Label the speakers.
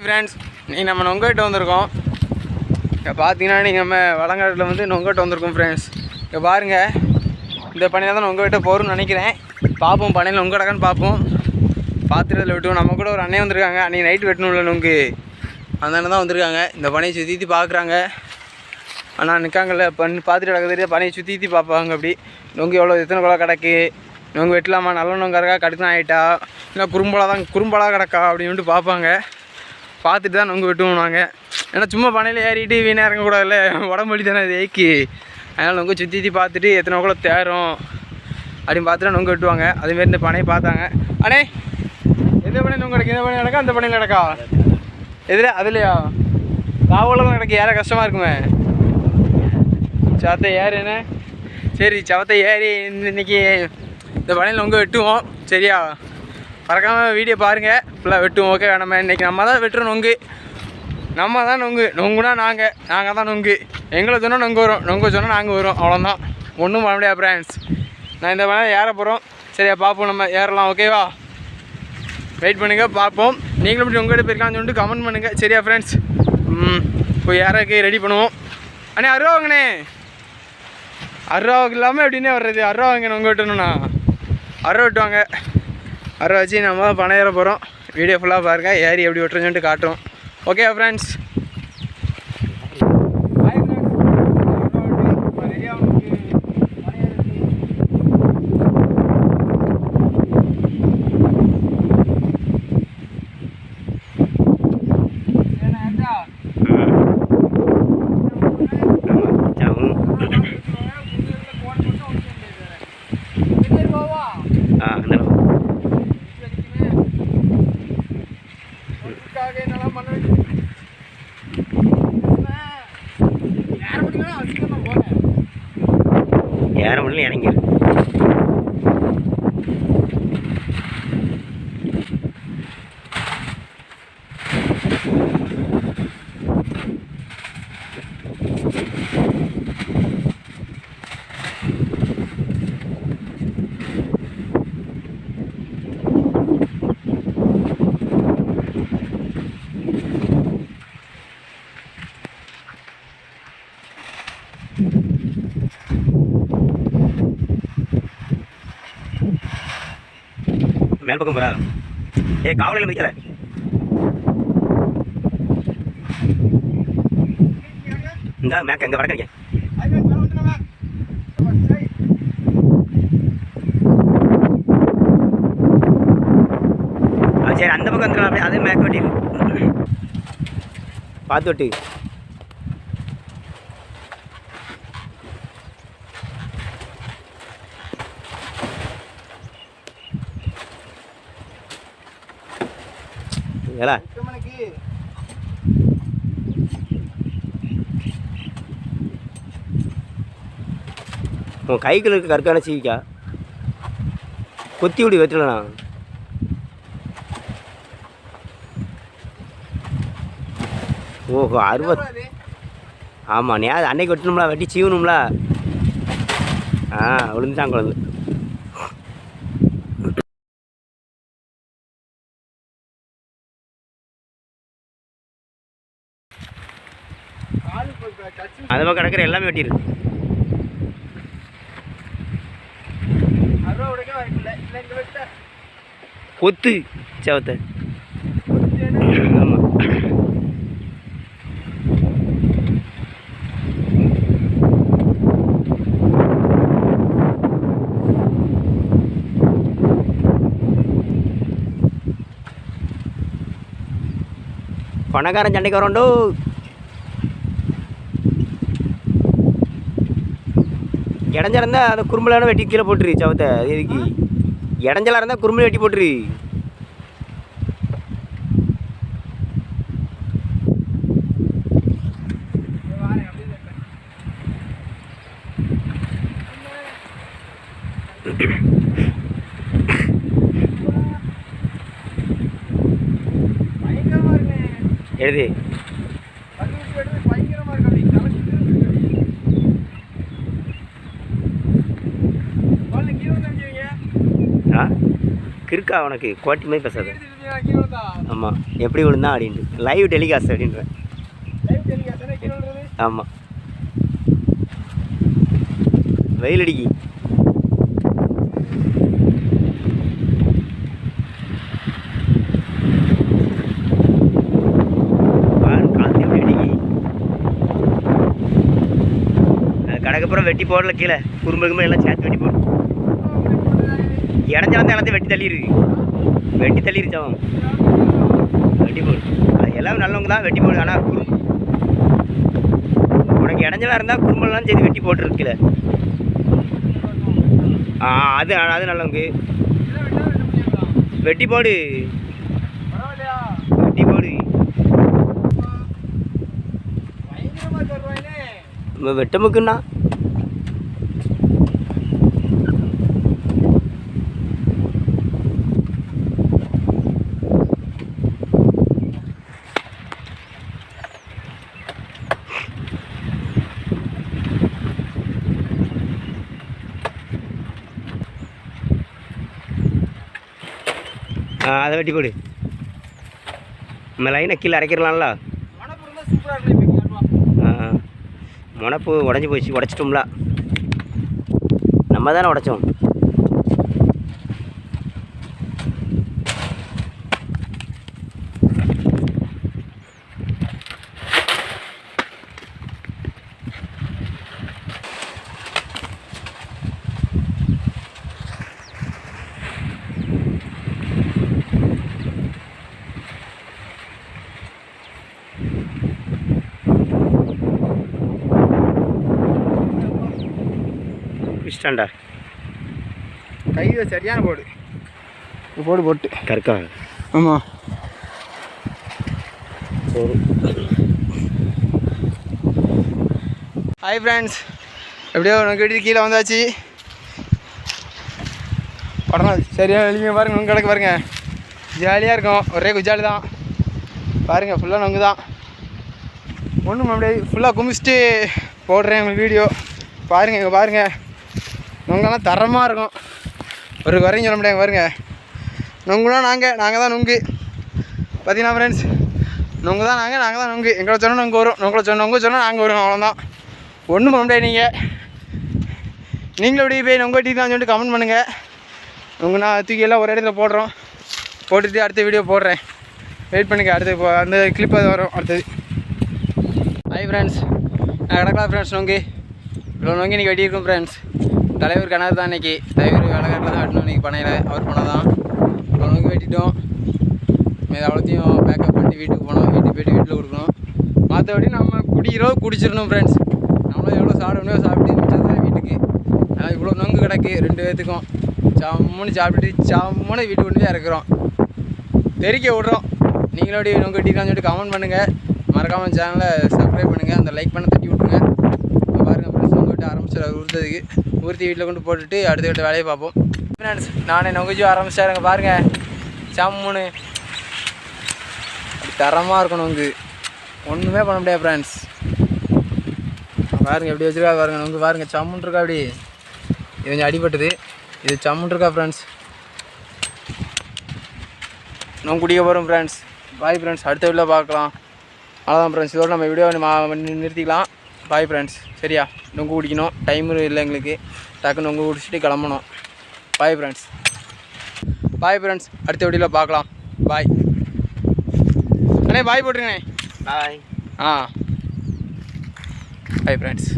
Speaker 1: Friends நீங்கள் நம்ம நொங்கட்டு வந்திருக்கோம். இப்போ பார்த்தீங்கன்னா நீங்கள் நம்ம வளங்காட்டில் வந்து நொங்கட்டு வந்திருக்கோம் ஃப்ரெண்ட்ஸ் இப்போ பாருங்கள் இந்த பணியில் தான் நொங்க போகிறோம்னு நினைக்கிறேன். பார்ப்போம் பணியில் நொங்கடக்கான்னு பார்ப்போம் பாத்திரத்தில் வெட்டுவோம். நம்ம கூட ஒரு அண்ணன் வந்திருக்காங்க. அன்றைக்கி நைட் வெட்டணும்ல நொங்கு. அந்த அண்ணன் தான் வந்திருக்காங்க. இந்த பணியை சுற்றி பார்க்குறாங்க ஆனால் நிற்காங்கல்ல பண் பார்த்துட்டு கிடக்க தெரியாது. பணியை சுற்றி பார்ப்பாங்க அப்படி. நொங்கு எவ்வளோ எத்தனை குழா கிடக்கு? நொங்கு வெட்டலாமா? நல்ல நொங்கா இருக்கா கடுக்கணும் ஆகிட்டா இல்லை குறும்பலா தான் குறும்பலா கிடக்கா? அப்படின்ட்டு பார்ப்பாங்க பார்த்துட்டு தான் நொங்கு வெட்டுவோம் நாங்கள் ஏன்னா சும்மா பனையில் ஏறிட்டு வீணாக இறங்கக்கூடாதுல்ல. உடம்பு வழி தானே அது ஏக்கி. அதனால் நொங்கு சுற்றி சுற்றி பார்த்துட்டு எத்தனை கூட தேரும் அப்படின்னு பார்த்துட்டு நொங்கு வெட்டுவாங்க. அதுமாரி இந்த பனையை பார்த்தாங்க. அண்ணே எந்த பனை நொங்கு கிடக்கு? இந்த பனை நடக்கா அந்த பனையில் நடக்கா எதில்? அதுலையா? தாவலம் தான் ஏற கஷ்டமாக இருக்குமே. சவத்தை ஏறு சரி சவத்தை ஏறி இன்னைக்கு இந்த பனையில் நொங்கு வெட்டுவோம். சரியா? மறக்காமல் வீடியோ பாருங்கள் ஃபுல்லாக வெட்டுவோம். ஓகே நம்ம இன்றைக்கி நம்ம தான் வெட்டுறோம் நொங்கு. நம்ம தான் நொங்கு. நொங்குனா நாங்கள் நாங்கள் தான் நொங்கு. எங்களை சொன்னால் நொங்கு வரும். நொங்கு சொன்னால் நாங்கள் வரும். அவ்வளோதான் ஒன்றும் பண்ண முடியாது ஃப்ரெண்ட்ஸ் நான் இந்த மாதிரி ஏற போகிறோம் சரியா பார்ப்போம். நம்ம ஏறலாம். ஓகேவா வெயிட் பண்ணுங்கள் பார்ப்போம். நீங்களும் இப்படி உங்கள்கிட்ட போயிருக்கான்னு சொல்லிட்டு கமெண்ட் பண்ணுங்கள் சரியா ஃப்ரெண்ட்ஸ் ம். போய் ஏறக்கு ரெடி பண்ணுவோம். அண்ணே அருவாங்கண்ணே அருவாவுக்கு இல்லாமல் எப்படின்னே வர்றது? அருவா வாங்க உங்கள் வெட்டணும்ண்ணா அருவா வெட்டுவாங்க. அருவா வச்சு நம்ம தான் பணம் ஏற போகிறோம் வீடியோ ஃபுல்லாக பாருங்கள் ஏறி எப்படி வெட்டுறோன்னு காட்டும் காட்டுறோம் ஓகே ஃப்ரெண்ட்ஸ்
Speaker 2: ஆ அந்த ஏற முடியல இறங்கி மேல் பக்கம் போறா ஏ காவலையில் நிற்கல இந்த மேக்க எங்க வடக்கறிங்க சரி அந்த பக்கம் வந்துடலாம் அப்படியே அதே மேக்க வெட்டி பார்த்து வெட்டு ஹலோ உன் கைக்குள்ள இருக்க கற்கான சீவிக்கா. கொத்தி விடி வெட்டலண்ணா. ஓஹோ அறுபத் ஆமாம் நீ அது அன்னைக்கு வெட்டணும்ல வெட்டி சீவணும்ல ஆ விழுந்துட்டான் குழந்தை. அந்த பக்கம் கிடக்கிற எல்லாமே வெட்டிடு. கொத்து சவத்தை. ஆமாம் பணக்காரன் சண்டைக்கு வரோண்டோ? இடைஞ்சலா இருந்தால் அந்த குறும்பலான வெட்டி கீழே போட்டுரு சவத்தை இதுக்கு. எதுக்கு இடைஞ்சலா இருந்தால் குறும்பல வெட்டி போட்டுரு. எழுதி. இருக்கா உனக்கு கோட்டி மாதிரி பேசாத? ஆமாம் எப்படி விழுந்தான் அப்படின்ட்டு. லைவ் டெலிகாஸ்ட் அப்படின்ற. ஆமாம் வெயில் அடிக்கி. கடக்கப்புறம் வெட்டி போடல கீழே. குறும்பு எல்லாம் சேர்த்து வெட்டி போடணும். இடைஞ்ச வந்து எல்லாத்தையும் வெட்டி தள்ளிடு வெட்டி தள்ளிருச்சு அவன். வெட்டி போடு. அது எல்லாம் நல்லவங்க தான் வெட்டி போடு. ஆனால் குறும்பு உனக்கு இடைஞ்சலா இருந்தால் குறும்பெல்லாம் செய்து வெட்டி போட்டுருக்குல. ஆ அது அது நல்லவங்க. வெட்டி போடு. வெட்டி போடு.
Speaker 1: பயங்கரமா
Speaker 2: அதை வெட்டி போடு. நம்ம லைனை கீழே அரைக்கிறலாம்ல. முனப்பு உடஞ்சி போச்சு உடச்சிட்டோம்ல. நம்ம தானே உடைச்சோம். இஷ்டாண்டா
Speaker 1: கையில் சரியான போடு. போடு போட்டு.
Speaker 2: கற்கா
Speaker 1: ஆமாம்
Speaker 2: சரி
Speaker 1: ஹாய் ஃப்ரெண்ட்ஸ் எப்படியோ உனக்கு வீட்டுக்கு கீழே வந்தாச்சு. படம் சரியாக வெளியே பாருங்க உங்க கிடக்கு பாருங்க. ஜாலியாக இருக்கும். ஒரே குஜாலி தான். பாருங்கள் ஃபுல்லாக நொங்கு தான் ஒன்றும் அப்படியே ஃபுல்லாக குமிச்சிட்டு போடுறேன் உங்களுக்கு வீடியோ. பாருங்கள் இங்கே பாருங்கள் நுங்கெல்லாம் தரமாக இருக்கும். ஒரு குறையும் சொல்ல முடியாது. பாருங்க. நொங்குலாம் நாங்கள் நாங்கள் தான் நுங்கு. பார்த்தீங்கன்னா ஃப்ரெண்ட்ஸ் நுங்க தான் நாங்கள் நாங்கள் தான் நுங்கு. எங்களை சொன்னால் நொங்கு வரும். உங்களை சொன்ன உங்கள் சொன்னால் நாங்கள் வருவோம். அவ்வளோதான் ஒன்றும் பண்ண முடியாது நீங்கள் நீங்களும் எப்படி போய் உங்கள் டீ தான் சொல்லிட்டு கமெண்ட் பண்ணுங்கள் உங்கள் நான் தூக்கி எல்லாம் ஒரு இடத்துல போடுறோம். போட்டுட்டு அடுத்த வீடியோ போடுறேன். வெயிட் பண்ணிக்க அடுத்து இப்போ அந்த கிளிப் அது வரும். அடுத்தது. ஹாய் ஃப்ரெண்ட்ஸ் நான் கிடக்கலாம் ஃப்ரெண்ட்ஸ் நோங்கி. இவ்வளோ நோங்கி இன்றைக்கி வெட்டியிருக்கோம் ஃப்ரெண்ட்ஸ் தலைவர் கிணறு தான் இன்றைக்கி தலைவர் வேலைக்காட்டில் தான் வெட்டணும் இன்றைக்கி பண்ணையில். அவர் போனால் தான். அவனுக்கு வெட்டிட்டோம். மீது அவ்வளோத்தையும் பேக்கப் பண்ணி வீட்டுக்கு போனோம். வீட்டுக்கு போயிட்டு வீட்டில் கொடுக்கணும். மற்றபடி நம்ம குடிக்கிறோம் குடிச்சிடணும் ஃப்ரெண்ட்ஸ் நம்மளும் எவ்வளோ சாப்பிட சாப்பிட்டு மிச்சம் வீட்டுக்கு. ஆனால் இவ்வளோ நொங்கு கிடக்கு ரெண்டு பேர்த்துக்கும் சம்முன்னு சாப்பிட்டுட்டு சம்முன்னு வீட்டுக்கு கொண்டு போய் இறக்குறோம். தெறிக்க விட்றோம். நீங்களோடைய அப்படி நொங்கு வெட்டிருக்கான்னு சொல்லிட்டு கமெண்ட் பண்ணுங்கள் மறக்காமல் சேனலை சப்ஸ்கிரைப் பண்ணுங்கள் அந்த லைக் பண்ண தட்டி ஃப்ரெண்ட்ஸ் நொங்கு ஆரம்பிச்சிட உறுத்ததுக்கு உறுத்தி வீட்டில் கொண்டு போட்டுட்டு அடுத்த வீட்டு வேலையை பார்ப்போம். ஃப்ரெண்ட்ஸ் நானே நொங்குச்சு ஆரம்பிச்சிட்டாருங்க பாருங்கள் சம்முன்னு தரமாக இருக்கணும் நொங்கு. ஒன்றுமே பண்ண முடியாது ஃப்ரெண்ட்ஸ் பாருங்கள் எப்படி வச்சிருக்கா பாருங்க நொங்கு. பாருங்கள் சம்முன் இருக்கா அப்படி. இது கொஞ்சம் அடிபட்டது. இது சம்முன் இருக்கா ஃப்ரெண்ட்ஸ் நம்ம குடிக்க போகிறோம் ஃப்ரெண்ட்ஸ் பாய் ஃப்ரெண்ட்ஸ் அடுத்த வீடியோ பார்க்கலாம். அவ்வளோதான் ஃப்ரெண்ட்ஸ் இதோட நம்ம வீடியோ நிறுத்திக்கலாம். பாய் ஃப்ரெண்ட்ஸ் சரியா? நொங்கு குடிக்கணும். டைம் இல்லை எங்களுக்கு. டக்குன்னு நொங்கு குடிச்சிட்டு கிளம்பணும். பாய் ஃப்ரெண்ட்ஸ் பாய் ஃப்ரெண்ட்ஸ் அடுத்த வீடியோவில் பார்க்கலாம். பாய் அண்ணே பாய் போட்டுருங்கண்ணே.
Speaker 2: பாய்
Speaker 1: ஆ. Bye friends